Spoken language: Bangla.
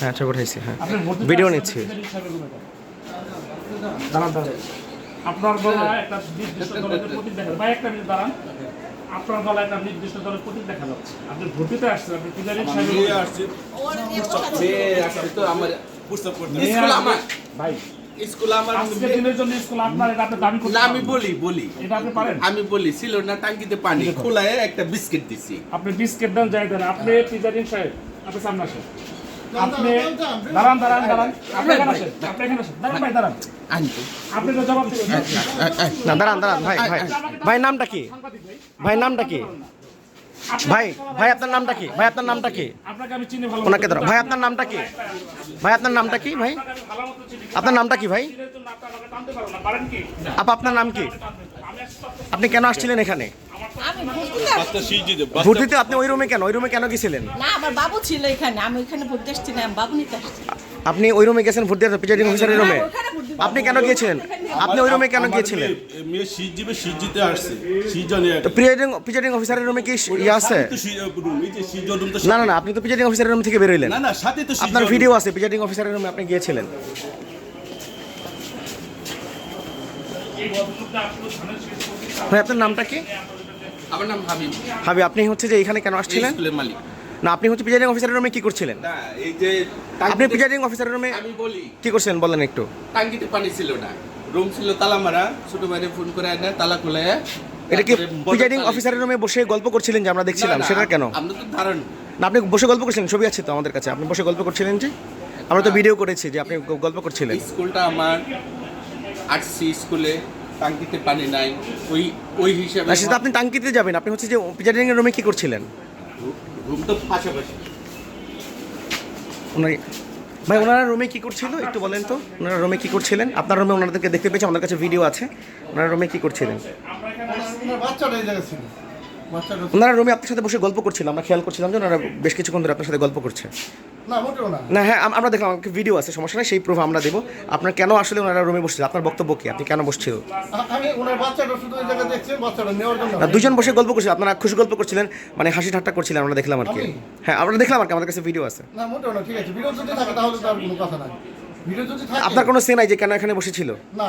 হ্যাঁ ছবি উঠাইছি হ্যাঁ। ভিডিও নিচ্ছি। আপনার গলায় একটা নির্দিষ্ট দলের প্রতীক দেখা ভাই একটা মিনিট দাঁড়ান। আপনার গলায় একটা নির্দিষ্ট দলের প্রতীক দেখা যাচ্ছে। আপনি ভর্তিতে আসছেন আপনি পিজারি সাহেবের রুমে আসছে। তো আমার। ভাই স্কুল আমার আজকে দিনের জন্য স্কুল আপনার এটা আপনি দাবি করতে না আমি পারবেন? বলি বলি। এটা আপনি পারেন। আমি বলি ছিল না টাঙ্কিতে পানি। খোলায় একটা বিস্কিট দিছি। আপনি বিস্কিট দেন যাই দেন। আপনি পিজারিন সাহেব আপনি সামনে আসেন। আপনি দাঁড়ান দাঁড়ান। দাঁড়ান আপনি এখানে আসেন আপনি এখানে আসেন। দাঁড়ান ভাই দাঁড়ান। আপনি তো জবাব দিবেন। না দাঁড়ান দাঁড়ান ভাই ভাই। ভাই নামটা কি? ভাই। ভাই নামটা কি? ভাই ভাই আপনার নামটা কি? ভাই আপনার নামটা কি? আপনাকে আমি ওনাকে ধরো। ভাই আপনার নামটা কি? ভাই আপনার নামটা কি ভাই? আপনার নামটা কি ভাই? আপা আপনার নাম কি? আপনি কেন আসছিলেন এখানে? ভর্তি আপনি ওই রুমে কেন? ওই রুমে কেন গেছিলেন? না আমার বাবু ছিল এখানে। আমি ওইখানে ভর্তি আসছি না বাবু নিতে আপনি ওই রুমে গেছেন ভর্তি প্রিজাইডিং অফিসারের রুমে? ওখানে। আপনি কেন গিয়েছিলেন? আপনি ওই রুমে কেন গিয়েছিলেন? মেয়ে শীত জিতে আসছে। শীত তো প্রিজাইডিং প্রিজাইডিং অফিসারের রুমে কি ইয়ে আছে? না না না আপনি তো প্রিজাইডিং অফিসারের রুম থেকে বেরোইলেন। না না সাথে তো আপনার ভিডিও আছে প্রিজাইডিং অফিসারের রুমে আপনি গিয়েছিলেন। ভাই আপনার নামটা কি? আমার নাম হাবিব। ভাবি আপনি হচ্ছে যে এখানে কেন আসছিলেন? স্কুলের মালিক। না আপনি হচ্ছে প্রিজাইডিং অফিসারের রুমে কি করছিলেন? না এই যে আপনি প্রিজাইডিং অফিসারের রুমে আমি বলি। কি করছিলেন বলেন একটু। টাঙ্কিতে পানি ছিল না। রুম ছিল তালা মারা ছোট ভাইরে ফোন করে আনে তালা খুলে এটা কি প্রিজাইডিং অফিসারের রুমে বসে গল্প করছিলেন যে আমরা দেখছিলাম সেটা কেন? আমরা তো ধারণ। না আপনি বসে গল্প করছিলেন ছবি আছে তো আমাদের কাছে আপনি বসে গল্প করছিলেন যে? আমরা তো ভিডিও করেছি যে আপনি গল্প করছিলেন। স্কুলটা আমার আর্টসি স্কুলে টাঙ্কিতে পানি নাই ওই ওই হিসাবে না সেটা আপনি টাঙ্কিতে যাবেন আপনি হচ্ছে যে প্রিজাইডিং এর রুমে কি করছিলেন? রুম তো পাশাপাশি। ওনার ভাই, ওনারা রুমে কি করছিল? একটু বলেন তো। ওনারা রুমে কি করছিলেন? আপনার রুমে ওনাদেরকে দেখতে পেয়েছি? আমাদের কাছে ভিডিও আছে। ওনারা রুমে কি করছিলেন? ওনারা রুমে আপনার সাথে বসে গল্প করছিল আমরা খেয়াল করছিলাম যে ওনারা বেশ কিছুক্ষণ ধরে আপনার সাথে গল্প করছে। না হ্যাঁ আমরা দেখলাম আমাকে ভিডিও আছে সমস্যা নেই সেই প্রুফ আমরা দেবো। আপনার কেন আসলে ওনারা রুমে বসছিল? আপনার বক্তব্য কি? আপনি কেন বসছিল? দুজন বসে গল্প করছিলেন আপনারা খুশি গল্প করছিলেন মানে হাসি ঠাট্টা করছিলেন আমরা দেখলাম আর কি। হ্যাঁ আমরা দেখলাম আর কি আমাদের কাছে ভিডিও আছে। আপনার কোনো সে নাই যে কেন এখানে বসেছিল? না